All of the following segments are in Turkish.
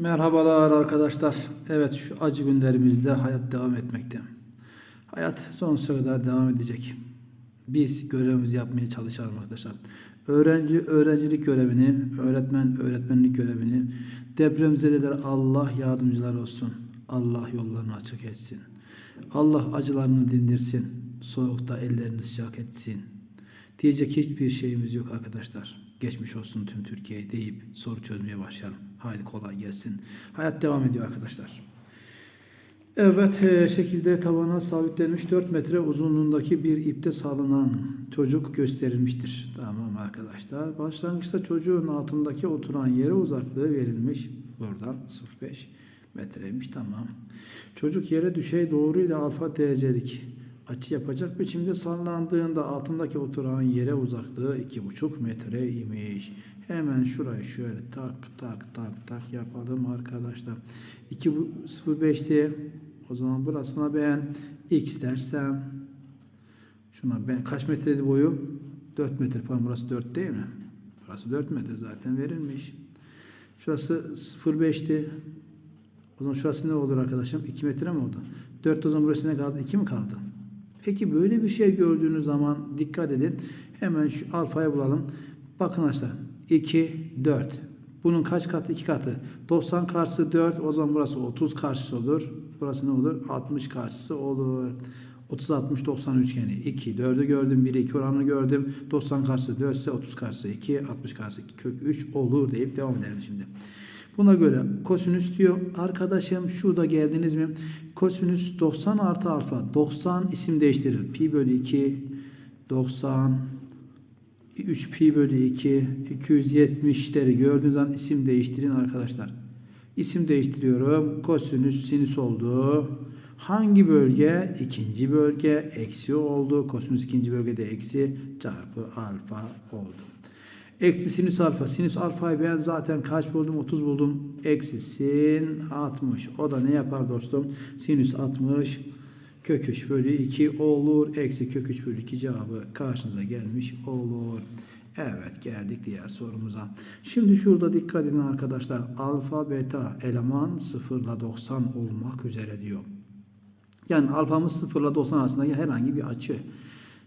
Merhabalar arkadaşlar. Evet şu acı günlerimizde hayat devam etmekte. Hayat sonsuza kadar devam edecek. Biz görevimizi yapmaya çalışalım arkadaşlar. Öğrenci öğrencilik görevini, öğretmen öğretmenlik görevini, depremzedeler Allah yardımcılar olsun. Allah yollarını açık etsin. Allah acılarını dindirsin. Soğukta ellerini sıcak etsin. Diyecek hiçbir şeyimiz yok arkadaşlar. Geçmiş olsun tüm Türkiye'ye deyip soru çözmeye başlayalım. Haydi kolay gelsin. Hayat devam ediyor arkadaşlar. Evet e, şekilde tavana sabitlenmiş 4 metre uzunluğundaki bir ipte salınan çocuk gösterilmiştir. Tamam arkadaşlar. Başlangıçta çocuğun altındaki oturan yere uzaklığı verilmiş. Buradan 0.5 metreymiş. Tamam. Çocuk yere düşey doğru ile alfa derecelik açı yapacak biçimde sallandığında altındaki oturan yere uzaklığı 2,5 metre imiş. Hemen şurayı şöyle tak tak tak tak yapalım arkadaşlar. 2,05 diye o zaman burasına ben x dersem şuna ben kaç metreydi boyu? 4 metre falan burası 4 değil mi? Burası 4 metre zaten verilmiş. Şurası 0,5'ti. O zaman şurası ne olur arkadaşım? 2 metre mi oldu? 4 o zaman burası ne kaldı? 2 mi kaldı? Peki böyle bir şey gördüğünüz zaman dikkat edin. Hemen şu alfayı bulalım. Bakın arkadaşlar 2, 4. Bunun kaç katı? 2 katı. 90 karşısı 4. O zaman burası 30 karşısı olur. Burası ne olur? 60 karşısı olur. 30, 60, 90 üçgeni. 2, 4'ü gördüm. 1, 2 oranını gördüm. 90 karşısı 4 ise 30 karşısı 2, 60 karşısı 2, kök 3 olur deyip devam edelim şimdi. Buna göre kosinüs diyor. Arkadaşım şurada geldiniz mi? Kosinüs 90 artı alfa. 90 isim değiştirir. Pi bölü 2 90 3 pi bölü 2 270'leri gördüğünüz zaman isim değiştirin arkadaşlar. İsim değiştiriyorum. Kosinüs sinüs oldu. Hangi bölge? İkinci bölge eksi oldu. Kosinüs ikinci bölgede eksi çarpı alfa oldu. Eksi sinüs alfa. Sinüs alfayı ben zaten kaç buldum? 30 buldum. Eksi sin 60. O da ne yapar dostum? Sinüs 60 kök 3 bölü 2 olur. Eksi kök 3 bölü 2 cevabı karşınıza gelmiş olur. Evet geldik diğer sorumuza. Şimdi şurada dikkat edin arkadaşlar. Alfa beta eleman 0 ile 90 olmak üzere diyor. Yani alfamız 0 ile 90 arasındaki herhangi bir açı.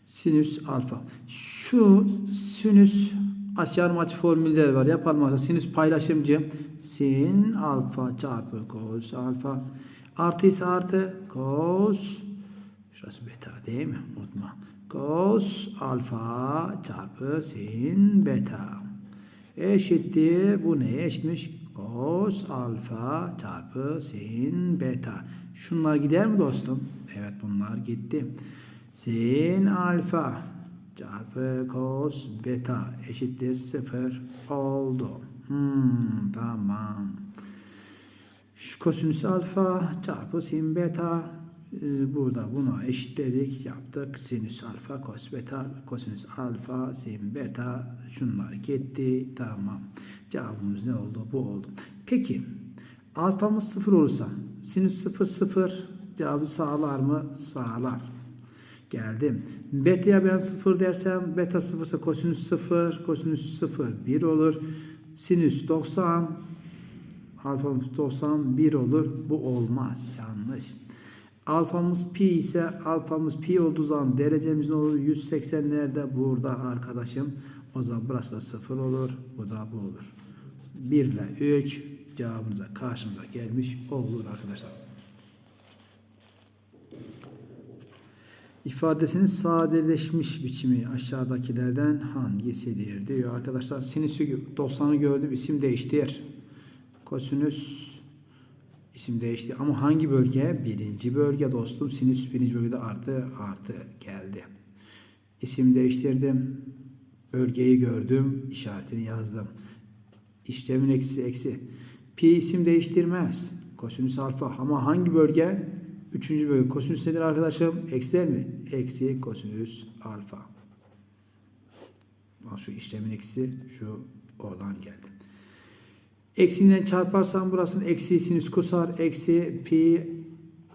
Sinüs alfa. Şu sinüs aç yarım açı formülleri var. Yapalım arkadaşlar. Sinüs paylaşımcı. Sin alfa çarpı kos alfa. Artı ise artı kos. Şurası beta değil mi? Unutma. Kos alfa çarpı sin beta. Eşittir. Bu neye eşitmiş? Kos alfa çarpı sin beta. Şunlar gider mi dostum? Evet bunlar gitti. Sin alfa çarpı cos beta eşittir 0 oldu. Hmm, tamam. Şu kosinüs alfa çarpı sin beta e, burada buna eşitledik yaptık. Sinüs alfa cos beta kosinüs alfa sin beta şunlar gitti. Tamam. Cevabımız ne oldu? Bu oldu. Peki alfamız 0 olursa sinüs 0 0 cevabı sağlar mı? Sağlar. Geldim. Beta'ya ben 0 dersem beta 0 ise kosinüs 0, kosinüs 0 1 olur. Sinüs 90 alfamız 91 olur. Bu olmaz. Yanlış. Alfamız pi ise alfamız pi olduğu zaman derecemiz ne olur? 180'lerde burada arkadaşım. O zaman burası da 0 olur. Bu da bu olur. 1 ile 3 cevabımıza karşımıza gelmiş olur arkadaşlar. İfadesinin sadeleşmiş biçimi aşağıdakilerden hangisidir diyor arkadaşlar. Sinüsü 90'ı gördüm isim değiştir. Kosinüs isim değişti ama hangi bölge? Birinci bölge dostum. Sinüs birinci bölgede artı artı geldi. İsim değiştirdim. Bölgeyi gördüm. işaretini yazdım. İşlemin eksi eksi. Pi isim değiştirmez. Kosinüs alfa ama hangi bölge? Üçüncü bölge. Kosinüs nedir arkadaşım? Eksi değil mi? Eksi kosinüs alfa. Şu işlemin eksi şu oradan geldi. Eksiyle çarparsam burasının eksi sinüs kusar. Eksi pi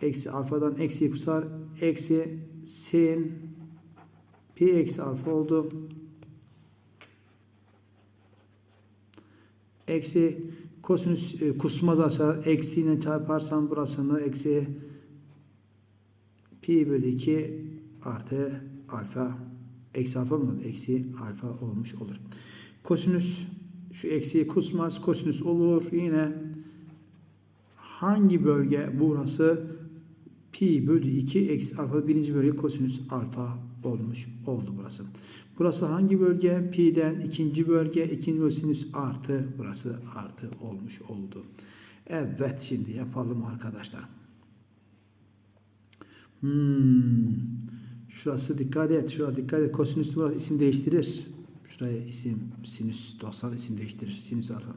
eksi alfadan eksi kusar. Eksi sin pi eksi alfa oldu. Eksi kosinüs e, kusmaz aşağı eksiyle çarparsan burasını eksi pi bölü 2 artı alfa eksi alfa mı? Eksi alfa olmuş olur. Kosinüs şu eksiği kusmaz kosinüs olur. Yine hangi bölge burası? Pi bölü 2 eksi alfa birinci bölge kosinüs alfa olmuş oldu burası. Burası hangi bölge? Pi'den ikinci bölge, ikinci bölge sinüs artı, burası artı olmuş oldu. Evet şimdi yapalım arkadaşlar. Hmm. Şurası dikkat et, şuraya dikkat et. Kosinüs burası isim değiştirir. Şuraya isim sinüs 90 isim değiştirir. Sinüs alfa.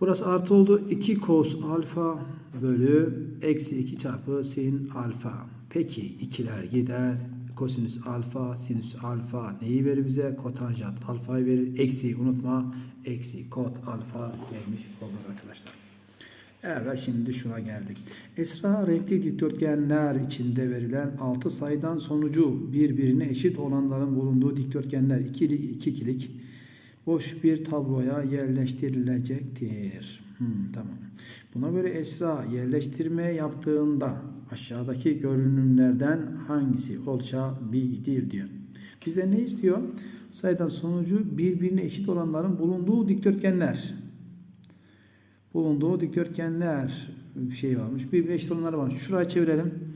Burası artı oldu. 2 kos alfa bölü eksi 2 çarpı sin alfa. Peki ikiler gider. Kosinüs alfa, sinüs alfa neyi verir bize? Kotanjant alfayı verir. Eksi unutma. Eksi kot alfa gelmiş olur arkadaşlar. Evet şimdi şuna geldik. Esra renkli dikdörtgenler içinde verilen 6 sayıdan sonucu birbirine eşit olanların bulunduğu dikdörtgenler ikili ikikilik boş bir tabloya yerleştirilecektir. Hmm, tamam. Buna göre Esra yerleştirme yaptığında aşağıdaki görünümlerden hangisi oluşabilir diyor. Bizden ne istiyor? Sayıdan sonucu birbirine eşit olanların bulunduğu dikdörtgenler. Bulunduğu dikdörtgenler şey varmış. Birbirine eşit olanlar varmış. Şuraya çevirelim.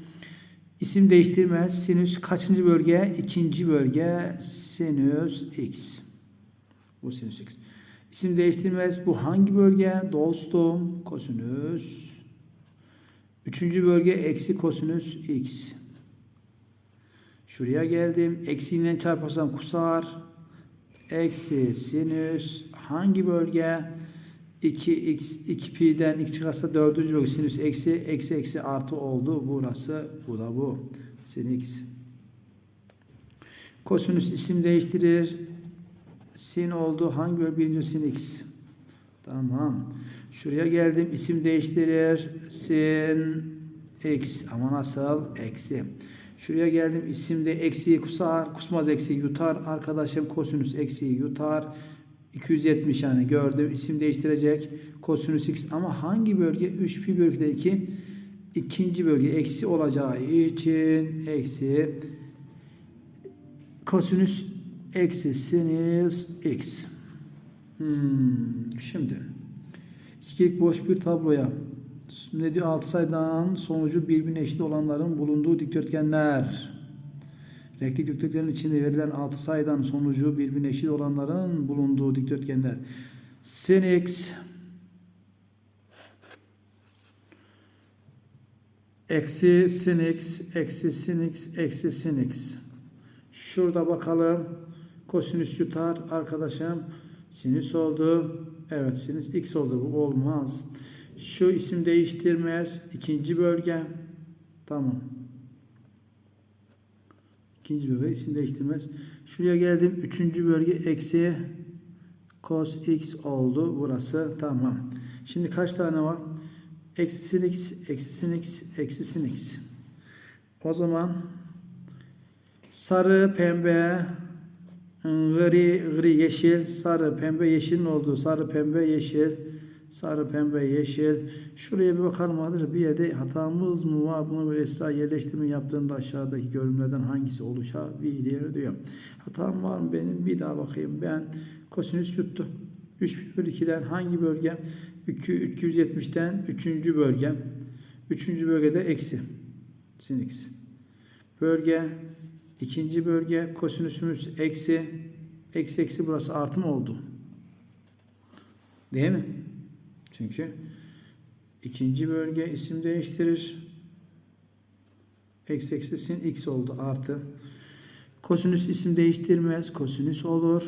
İsim değiştirmez. Sinüs kaçıncı bölge? İkinci bölge sinüs x. Bu sinüs x. İsim değiştirmez. Bu hangi bölge? Dostum kosinüs. Üçüncü bölge eksi kosinüs x. Şuraya geldim. Eksiyle çarparsam kusar. Eksi sinüs. Hangi bölge? 2x 2 pi'den x çıkarsa dördüncü bölge sinüs eksi eksi eksi artı oldu. Burası bu da bu. Sin x. Kosinüs isim değiştirir. Sin oldu. Hangi bölge? Birinci sin x. Tamam. Şuraya geldim. isim değiştirir. Sin x. Ama nasıl? Eksi. Şuraya geldim. isimde eksiyi kusar. Kusmaz eksi yutar. Arkadaşım kosinüs eksiyi yutar. 270 yani gördüm. isim değiştirecek. Kosinüs x ama hangi bölge? 3 pi bölgede 2 ikinci bölge eksi olacağı için eksi kosinüs eksi sinüs x. Hmm, şimdi ikilik boş bir tabloya ne diyor 6 sayıdan sonucu birbirine eşit olanların bulunduğu dikdörtgenler. Renkli dikdörtgenin içinde verilen 6 sayıdan sonucu birbirine eşit olanların bulunduğu dikdörtgenler. Sin x eksi sin x eksi sin x eksi sin x. Şurada bakalım. Kosinüs yutar arkadaşım. Sinüs oldu. Evet sinüs x oldu. Bu olmaz. Şu isim değiştirmez. İkinci bölge. Tamam. İkinci bölge isim değiştirmez. Şuraya geldim. Üçüncü bölge eksi cos x oldu. Burası tamam. Şimdi kaç tane var? Eksi sin x, eksi sin x, eksi sin x. O zaman sarı, pembe, gri, gri, yeşil, sarı, pembe, yeşilin olduğu sarı, pembe, yeşil, sarı, pembe, yeşil. Şuraya bir bakalım arkadaşlar. Bir yerde hatamız mı var? Buna göre Esra yerleştirme yaptığında aşağıdaki görünümlerden hangisi oluşabilir diyor. Hatam var mı benim? Bir daha bakayım. Ben kosinüs yuttu. 3 bölü 2'den hangi bölge? 270'ten 3. bölge. 3. bölgede eksi. Sin x. Bölge ikinci bölge kosinüsümüz eksi eksi eksi burası artı mı oldu? Değil mi? Çünkü ikinci bölge isim değiştirir. Eksi eksi sin x oldu artı. Kosinüs isim değiştirmez. Kosinüs olur.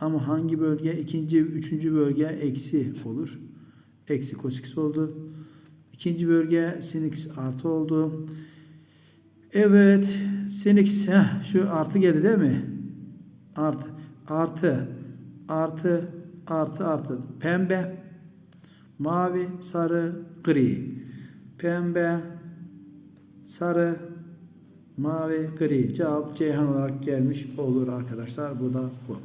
Ama hangi bölge? İkinci, üçüncü bölge eksi olur. Eksi cos x oldu. İkinci bölge sin x artı oldu. Evet. Sin x heh, şu artı geldi değil mi? Artı. Artı. Artı. Artı. Artı. Pembe. Mavi. Sarı. Gri. Pembe. Sarı. Mavi. Gri. Cevap Ceyhan olarak gelmiş olur arkadaşlar. Bu da bu.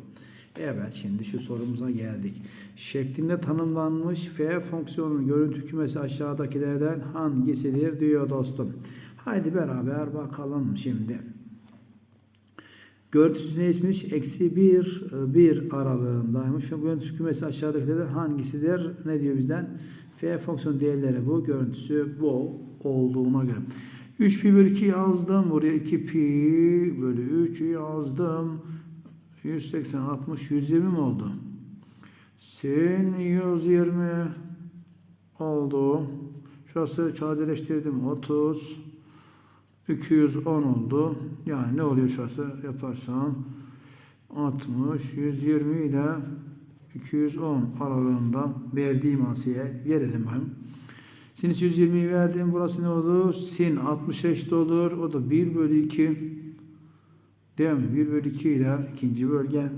Evet şimdi şu sorumuza geldik. Şeklinde tanımlanmış f fonksiyonunun görüntü kümesi aşağıdakilerden hangisidir diyor dostum. Haydi beraber bakalım şimdi. Görüntüsü neymiş? Eksi 1, 1 aralığındaymış. Ve görüntüsü kümesi aşağıdakilerden hangisidir? Ne diyor bizden? F fonksiyon değerleri bu. Görüntüsü bu olduğuna göre. 3 pi bölü 2 yazdım. Buraya 2 pi bölü 3 yazdım. 180, 60, 120 mi oldu? Sin 120 oldu. Şurası sadeleştirdim. 30 210 oldu. Yani ne oluyor şurası yaparsam 60, 120 ile 210 aralığında verdiğim asiye verelim bakayım. Sinüs 120'yi verdim. Burası ne olur? Sin 60 eşit olur. O da 1 bölü 2. Değil mi? 1 bölü 2 ile ikinci bölge.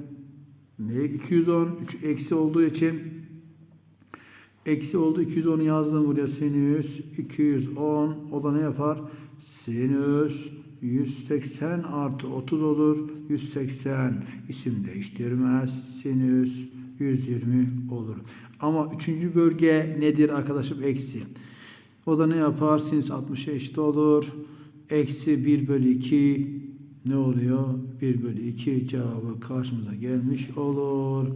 Ne? 210. 3 eksi olduğu için eksi oldu. 210'u yazdım buraya. Sinüs 210. O da ne yapar? Sinüs 180 artı 30 olur. 180 isim değiştirmez. Sinüs 120 olur. Ama üçüncü bölge nedir arkadaşım? Eksi. O da ne yapar? Sinüs 60'a eşit olur. Eksi 1 bölü 2 ne oluyor? 1 bölü 2 cevabı karşımıza gelmiş olur.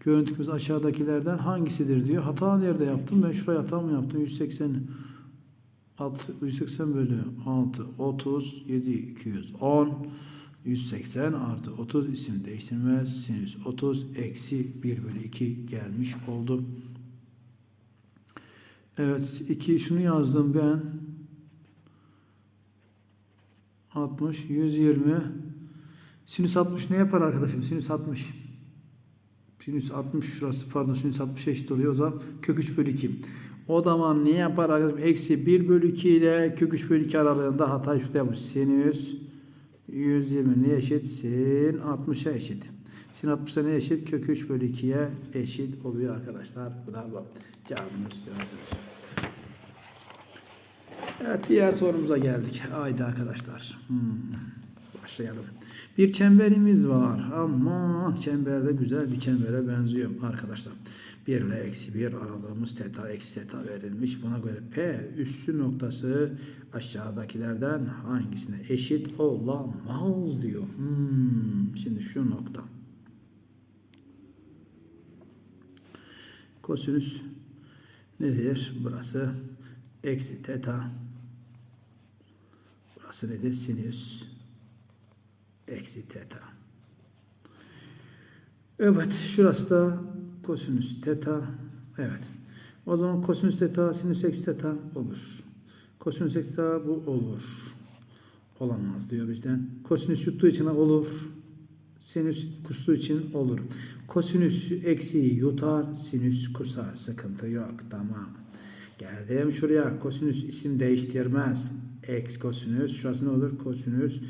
Görüntümüz aşağıdakilerden hangisidir diyor. Hata nerede yaptım? Ben şuraya hata mı yaptım? 180 6, 180 bölü 6 30 7 210 180 artı 30 isim değiştirmez. Sinüs 30 eksi 1 bölü 2 gelmiş oldu. Evet 2 şunu yazdım ben. 60 120 sinüs 60 ne yapar arkadaşım? Sinüs 60 sinüs 60 şurası pardon sinüs 60 eşit oluyor o zaman kök 3 bölü 2. O zaman ne yapar arkadaşım? Eksi 1 bölü 2 ile kök 3 bölü 2 aralığında hatayı şurada. Sinüs 120 ne eşit? Sin 60'a eşit. Sin 60'a ne eşit? Kök 3 bölü 2'ye eşit oluyor arkadaşlar. Bravo. Cevabımız gördünüz. Evet diğer sorumuza geldik. Haydi arkadaşlar. Hmm. Başlayalım. Bir çemberimiz var ama çemberde güzel bir çembere benziyor arkadaşlar. 1 ile eksi 1 aralığımız teta eksi teta verilmiş. Buna göre P üssü noktası aşağıdakilerden hangisine eşit olamaz diyor. Hmm. Şimdi şu nokta. Kosinüs nedir? Burası eksi teta. Burası nedir? Sinüs eksi teta. Evet, şurası da kosinüs teta. Evet. O zaman kosinüs teta, sinüs eksi teta olur. Kosinüs eksi teta bu olur. Olamaz diyor bizden. Kosinüs yuttuğu için olur. Sinüs kustuğu için olur. Kosinüs eksiği yutar, sinüs kusar. Sıkıntı yok. Tamam. Geldim şuraya. Kosinüs isim değiştirmez. X kosinüs. Şurası ne olur? Kosinüs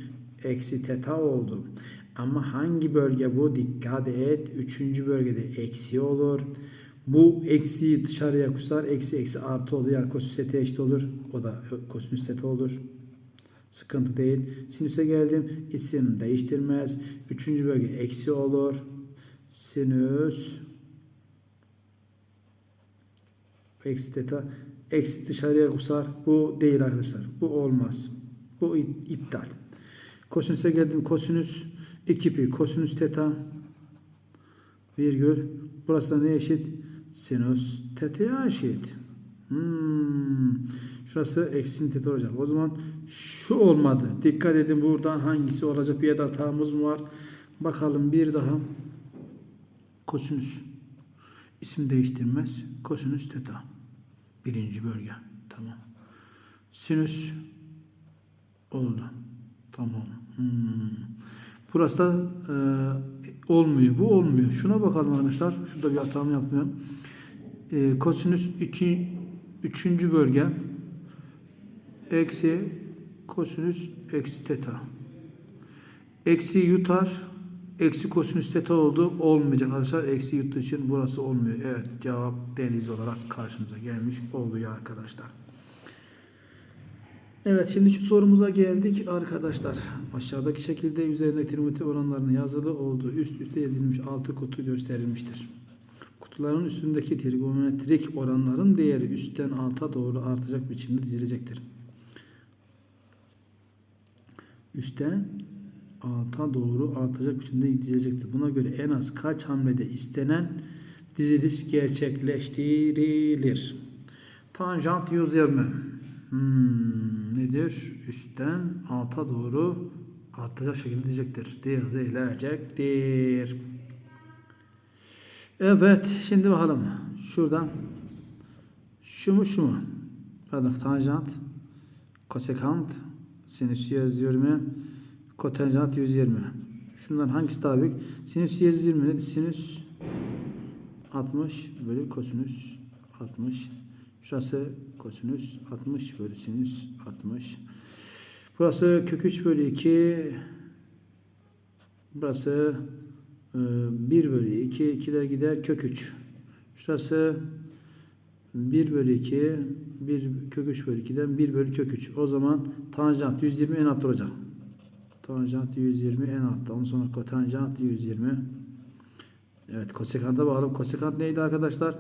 eksi teta oldu. Ama hangi bölge bu? Dikkat et. Üçüncü bölgede eksi olur. Bu eksiyi dışarıya kusar. Eksi eksi artı olur. Yani kosinüs teta eşit olur. O da kosinüs teta olur. Sıkıntı değil. Sinüse geldim. İsim değiştirmez. Üçüncü bölge eksi olur. Sinüs eksi teta eksi dışarıya kusar. Bu değil arkadaşlar. Bu olmaz. Bu iptal. Kosinüse geldim. Kosinüs 2 pi kosinüs teta virgül burası da ne eşit? Sinüs teta'ya eşit. Hmm. Şurası eksi teta olacak. O zaman şu olmadı. Dikkat edin burada hangisi olacak bir hatamız mı var? Bakalım bir daha. Kosinüs. isim değiştirmez. Kosinüs teta. Birinci bölge. Tamam. Sinüs oldu. Tamam. Hmm. Burası da e, olmuyor. Bu olmuyor. Şuna bakalım arkadaşlar. Şurada bir hatam yapmıyorum. E, kosinüs 2 üçüncü bölge eksi kosinüs eksi teta. Eksi yutar. Eksi kosinüs teta oldu. Olmayacak arkadaşlar. Eksi yuttuğu için burası olmuyor. Evet cevap deniz olarak karşımıza gelmiş oluyor arkadaşlar. Evet şimdi şu sorumuza geldik arkadaşlar. Aşağıdaki şekilde üzerindeki trigonometri oranlarının yazılı olduğu üst üste yazılmış altı kutu gösterilmiştir. Kutuların üstündeki trigonometrik oranların değeri üstten alta doğru artacak biçimde dizilecektir. Üstten alta doğru artacak biçimde dizilecektir. Buna göre en az kaç hamlede istenen diziliş gerçekleştirilir? Tanjant 120. Hmm, nedir? Üstten alta doğru artacak şekilde diyecektir. Dizilecektir. Evet, şimdi bakalım. Şuradan şu mu şu mu? Pardon, tanjant, kosekant, sinüs 120, kotanjant 120. Şundan hangisi daha büyük? Sinüs 120 nedir? Sinüs 60 bölü kosinüs 60. Şurası kosinüs 60 bölü sinüs 60. Burası kök 3 bölü 2. Burası e, 1 bölü 2. 2'ler gider kök 3. Şurası 1 bölü 2. 1 kök 3 bölü 2'den 1 bölü kök 3. O zaman tanjant 120 en altta olacak. Tanjant 120 en altta. Ondan sonra kotanjant 120. Evet kosekanta bağlı. Kosekant neydi arkadaşlar?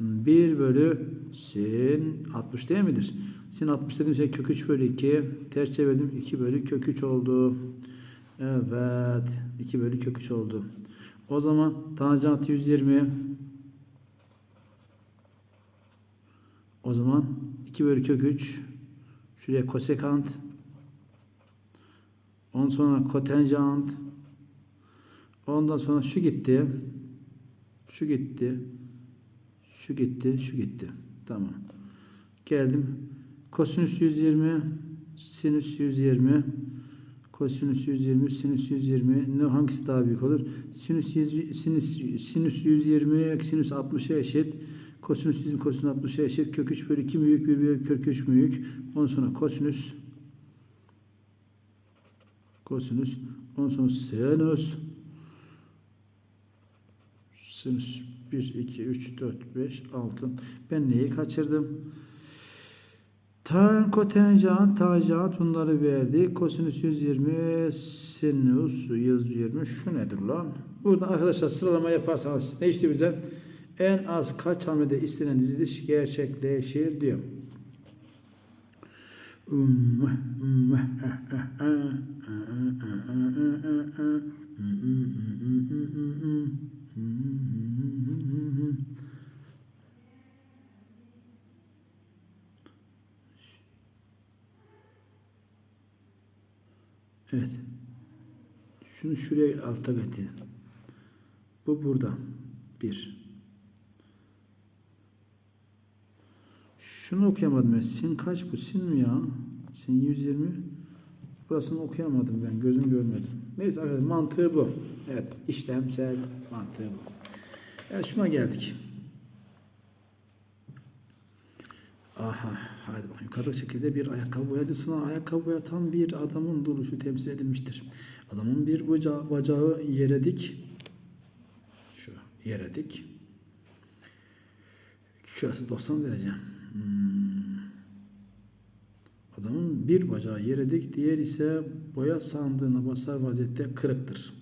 1 bölü sin 60 değil midir? Sin 60 dediğim şey kök 3 bölü 2. Ters çevirdim 2 bölü kök 3 oldu. Evet 2 bölü kök 3 oldu. O zaman tanjant 120 o zaman 2 bölü kök 3 şuraya kosekant ondan sonra kotenjant ondan sonra şu gitti şu gitti şu gitti şu gitti. Tamam. Geldim. Kosinüs 120 sinüs 120 kosinüs 120 sinüs 120 ne hangisi daha büyük olur? Sinüs 100, sinüs sinüs 120 sinüs 60'a eşit. Kosinüs 120 kosinüs 60'a eşit. Kök 3 bölü 2 büyük 1 bölü kök 3 büyük. Ondan sonra kosinüs kosinüs. Ondan sonra sinüs sinüs 1 2 3 4 5 6 ben neyi kaçırdım Tan, kotenjant, tanjant bunları verdi. Kosinüs 120, sinüs 120. Şu nedir lan? Burada arkadaşlar sıralama yaparsanız ne işte bize? En az kaç hamlede istenen diziliş gerçekleşir diyor. Evet. Şunu şuraya alta getirin. Bu burada. Bir. Şunu okuyamadım. Sin kaç bu? Sin mi ya? Sin 120. Burasını okuyamadım ben. Gözüm görmedim. Neyse arkadaşlar mantığı bu. Evet. işlemsel mantığı bu. Evet şuna geldik. Aha, hadi bakayım. Yukarıdaki şekilde bir ayakkabı boyacısına ayakkabı boyatan bir adamın duruşu temsil edilmiştir. Adamın bir bacağı, bacağı yere dik. Şu yere dik. Şurası 90 derece. Hmm. Adamın bir bacağı yere dik, diğer ise boya sandığına basar vaziyette kırıktır.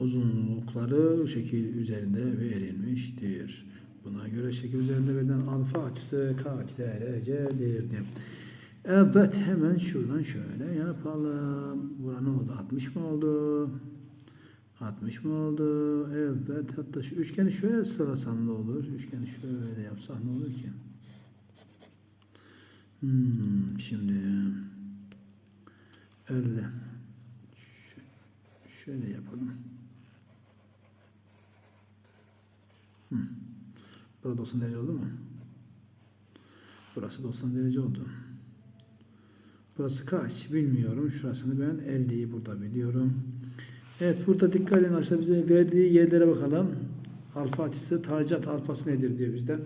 Uzunlukları şekil üzerinde verilmiştir. Buna göre şekil üzerinde verilen alfa açısı kaç derecedir diye. Evet hemen şuradan şöyle yapalım. Bura ne oldu? 60 mı oldu? 60 mı oldu? Evet hatta şu üçgeni şöyle sırasan ne olur? Üçgeni şöyle yapsak ne olur ki? Hmm, şimdi öyle Ş- şöyle yapalım. Hmm. Burada 90 derece oldu mu? Burası 90 derece oldu. Burası kaç bilmiyorum. Şurasını ben 50'yi burada biliyorum. Evet burada dikkat edin arkadaşlar bize verdiği yerlere bakalım. Alfa açısı tanjant alfası nedir diyor bizden.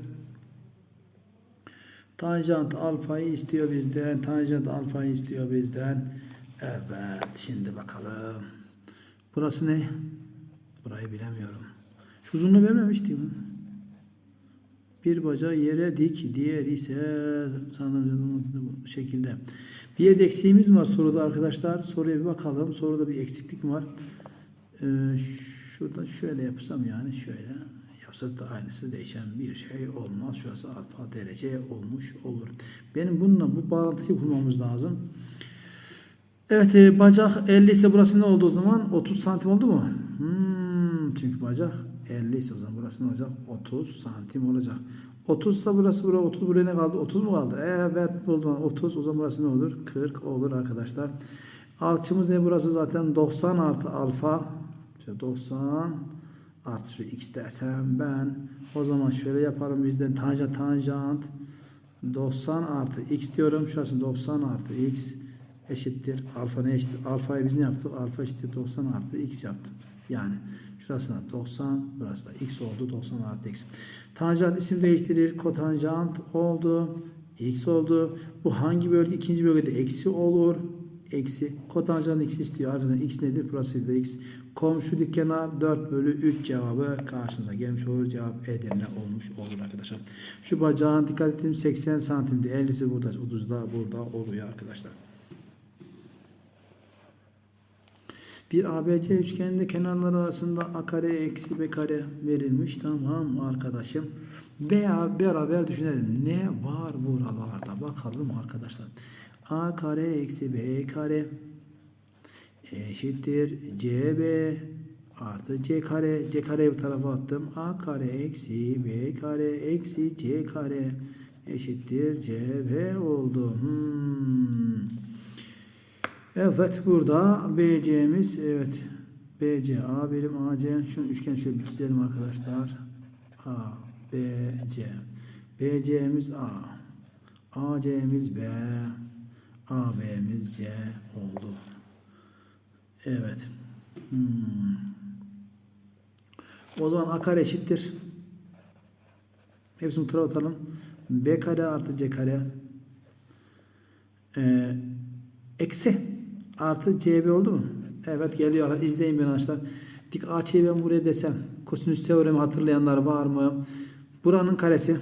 Tanjant alfayı istiyor bizden. Tanjant alfayı istiyor bizden. Evet şimdi bakalım. Burası ne? Burayı bilemiyorum. Şu uzunluğu vermemişti mi? Bir bacağı yere dik, diğer ise sanırım bu şekilde. Bir yerde eksiğimiz var soruda arkadaşlar. Soruya bir bakalım. Soruda bir eksiklik mi var? Ee, şurada şöyle yapsam yani şöyle yapsak da aynısı değişen bir şey olmaz. Şurası alfa derece olmuş olur. Benim bununla bu bağlantıyı kurmamız lazım. Evet e, bacak 50 ise burası ne oldu o zaman? 30 santim oldu mu? Hmm, çünkü bacak 50 ise o zaman burası ne olacak? 30 santim olacak. 30 ise burası buraya 30 buraya ne kaldı? 30 mu kaldı? Evet buldum. 30 o zaman burası ne olur? 40 olur arkadaşlar. Alçımız ne burası zaten 90 artı alfa. İşte 90 artı şu x desem ben o zaman şöyle yaparım bizden tanjant tanjant 90 artı x diyorum. Şurası 90 artı x eşittir. Alfa ne eşittir? Alfayı biz ne yaptık? Alfa eşittir 90 artı x yaptım. Yani şurasına 90, burası da x oldu. 90 artı x. Tanjant isim değiştirir. Kotanjant oldu. X oldu. Bu hangi bölge? İkinci bölgede eksi olur. Eksi. Kotanjant x istiyor. Ardından x nedir? Burası da x. Komşu dik kenar 4 bölü 3 cevabı karşınıza gelmiş olur. Cevap Edirne olmuş olur arkadaşlar. Şu bacağın dikkat ettim 80 santimdi. 50'si burada. 30 da burada oluyor arkadaşlar. Bir ABC üçgeninde kenarlar arasında a kare eksi b kare verilmiş. Tamam arkadaşım. Veya beraber düşünelim. Ne var buralarda? Bakalım arkadaşlar. a kare eksi b kare eşittir cb artı c kare. c kareyi bu tarafa attım. a kare eksi b kare eksi c kare eşittir cb oldu. Hmm. Evet burada BC'miz evet BC A birim AC şunu üçgen şöyle bir çizelim arkadaşlar. A B C BC'miz A AC'miz B AB'miz C oldu. Evet. Hmm. O zaman A kare eşittir. Hepsini tura atalım. B kare artı C kare. Ee, eksi artı CB oldu mu? Evet geliyor. İzleyin beni arkadaşlar. Dik AÇ'yi ben buraya desem. Kosinüs teoremi hatırlayanlar var mı? Buranın karesi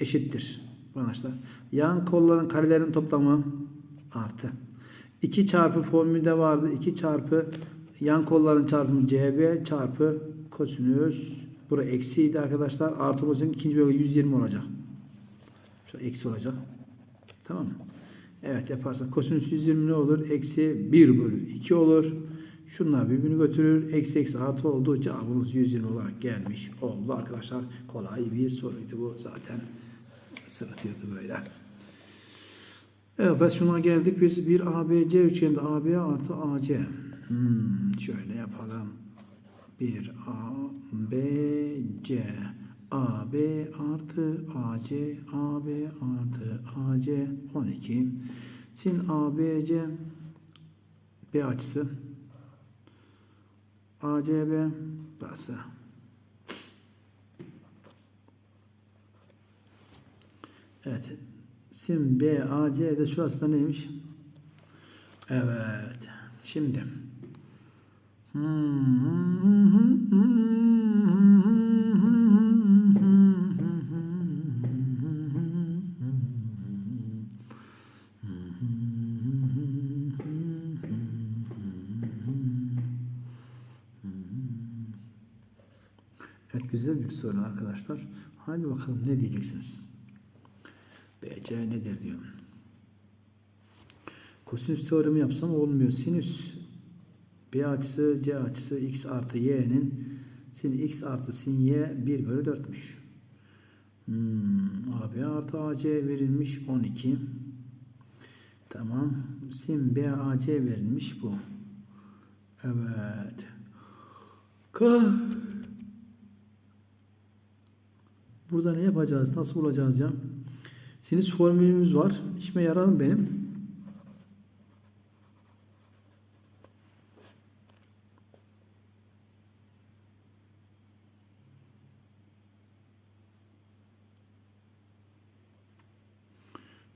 eşittir. Arkadaşlar. Yan kolların karelerinin toplamı artı. 2 çarpı formülde vardı. 2 çarpı yan kolların çarpımı CB çarpı kosinüs. Bura eksiydi arkadaşlar. Artı olacak. ikinci bölge 120 olacak. Şu eksi olacak. Tamam mı? Evet yaparsak kosinüs 120 ne olur? Eksi 1 bölü 2 olur. Şunlar birbirini götürür. Eksi eksi artı oldu. Cevabımız 120 olarak gelmiş oldu arkadaşlar. Kolay bir soruydu bu zaten. Sırıtıyordu böyle. Evet şuna geldik. Biz bir ABC üçgeninde AB artı AC. Hmm, şöyle yapalım. Bir ABC. AB artı AC, AB artı AC 12. Sin ABC B açısı ACB burası. Evet. Sin B AC de şurası da neymiş? Evet. Şimdi. Evet güzel bir soru arkadaşlar. Hadi bakalım ne diyeceksiniz? BC nedir diyor. Kosinüs teoremi yapsam olmuyor. Sinüs B açısı C açısı x artı y'nin sin x artı sin y 1 bölü 4'müş. Hmm, AB artı AC verilmiş 12. Tamam. Sin B AC verilmiş bu. Evet. K Burada ne yapacağız? Nasıl bulacağız ya? Sinüs formülümüz var. İşime yarar mı benim?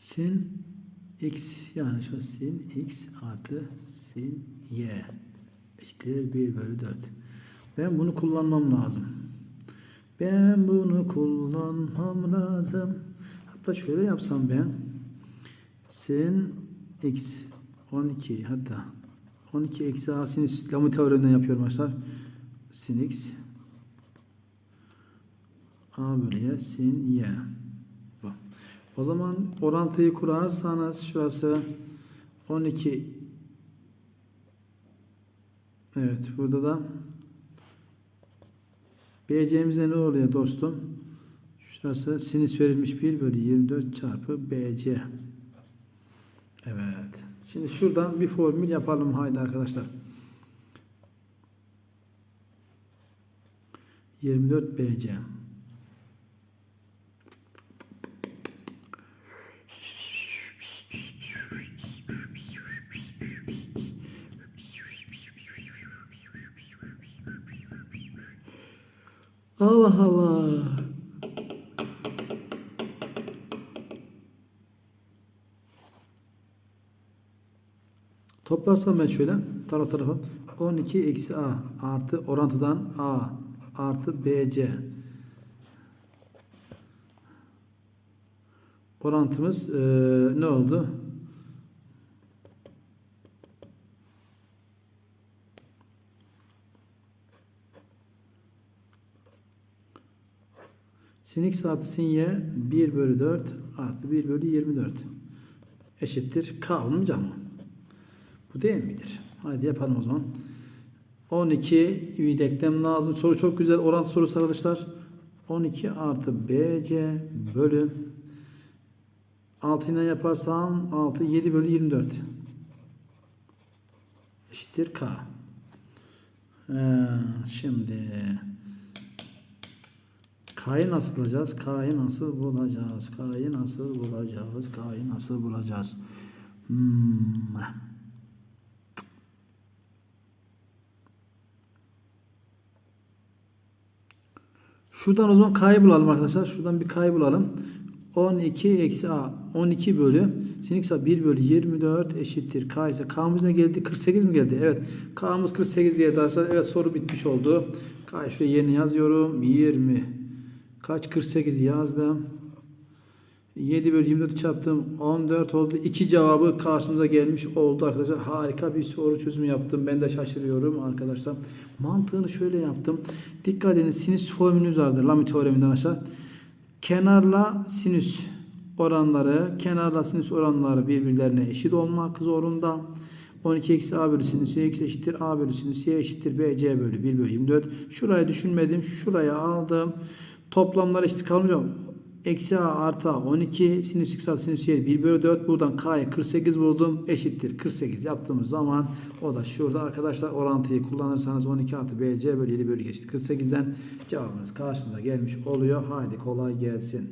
Sin x yani şu sin x artı sin y eşittir 1 bölü 4. Ben bunu kullanmam lazım. Ben bunu kullanmam lazım. Hatta şöyle yapsam ben. Sin x 12 hatta 12 eksi a sinüs Lamı teoreminden yapıyorum arkadaşlar. Sin x a bölü y sin y. Bu. O zaman orantıyı kurarsanız şurası 12 Evet burada da BC'mize ne oluyor dostum? Şurası sinüs verilmiş 1 bölü 24 çarpı BC. Evet. Şimdi şuradan bir formül yapalım haydi arkadaşlar. 24 BC. Allah Allah. Toplarsam ben şöyle taraf tarafa 12 eksi a artı orantıdan a artı bc orantımız eee, ne oldu? Sin x artı sin y 1 bölü 4 artı 1 bölü 24 eşittir k olmayacak mı? Bu değil midir? Haydi yapalım o zaman. 12 bir denklem lazım. Soru çok güzel. Orantı sorusu arkadaşlar. 12 artı BC bölü 6 ile yaparsam 6 7 bölü 24 eşittir K. Ee, şimdi K'yı nasıl bulacağız? K'yı nasıl bulacağız? K'yı nasıl bulacağız? K'yı nasıl bulacağız? Hmm. Şuradan o zaman K'yı bulalım arkadaşlar. Şuradan bir K'yı bulalım. 12 eksi A. 12 bölü. Sin x A 1 bölü 24 eşittir. K ise K'mız ne geldi? 48 mi geldi? Evet. K'mız 48 geldi arkadaşlar. Evet soru bitmiş oldu. K şuraya yeni yazıyorum. 20. Kaç? 48 yazdım. 7 bölü 24 çarptım. 14 oldu. İki cevabı karşımıza gelmiş oldu arkadaşlar. Harika bir soru çözümü yaptım. Ben de şaşırıyorum arkadaşlar. Mantığını şöyle yaptım. Dikkat edin sinüs formülümüz vardır. Lamy teoreminden aşağı. Kenarla sinüs oranları, kenarla sinüs oranları birbirlerine eşit olmak zorunda. 12 eksi a bölü sinüs y eşittir a bölü sinüs y eşittir b c bölü 1 bölü 24. Şurayı düşünmedim. Şuraya aldım. Toplamlar eşit kalmayacak. Eksi a artı a 12 sinüs x artı sinüs y 1 bölü 4 buradan k'ya 48 buldum eşittir 48 yaptığımız zaman o da şurada arkadaşlar orantıyı kullanırsanız 12 artı bc bölü 7 bölü eşittir 48'den cevabınız karşınıza gelmiş oluyor. Haydi kolay gelsin.